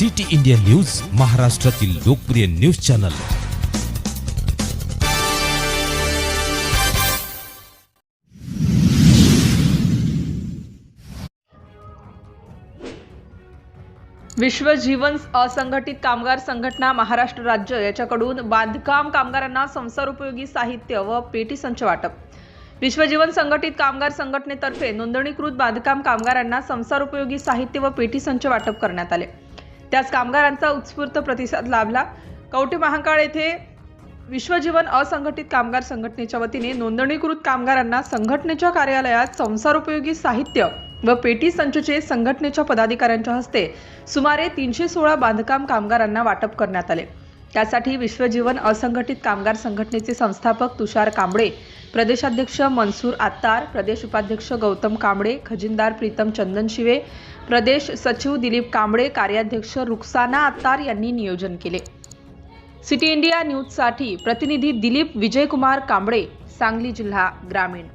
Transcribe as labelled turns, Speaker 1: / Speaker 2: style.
Speaker 1: City India news महाराष्ट्रातील लोकप्रिय news channel.
Speaker 2: विश्व जीवन असंघटित कामगार संघटना महाराष्ट्र राज्य याच्याकडून बांधकाम कामगारांना संसारोपयोगी साहित्य व पेटी संच वाटप. विश्वजीवन संघटित कामगार संघटनेतर्फे नोंदणीकृत बांधकाम कामगारांना संसारोपयोगी साहित्य व पेटी संच वाटप करण्यात आले. त्यास कामगारांचा उत्स्फूर्त प्रतिसाद लाभला. कवठे महाकाळ येथे विश्वजीवन असंघटित कामगार संघटनेच्या वतीने नोंदणीकृत कामगारांना संघटनेच्या कार्यालयात संसारोपयोगी साहित्य व पेटी संचचे संघटनेच्या पदाधिकाऱ्यांच्या हस्ते सुमारे तीनशे सोळा बांधकाम कामगारांना वाटप करण्यात आले. त्यासाठी विश्वजीवन असंघटित कामगार संघटनेचे संस्थापक तुषार कांबळे प्रदेशाध्यक्ष मनसूर आत्तार प्रदेश उपाध्यक्ष गौतम कांबळे खजिनदार प्रीतम चंदन शिवे प्रदेश सचिव दिलीप कांबळे कार्याध्यक्ष रुक्साना आत्तार यांनी नियोजन केले. सिटी इंडिया न्यूजसाठी प्रतिनिधी दिलीप विजयकुमार कांबळे सांगली जिल्हा ग्रामीण.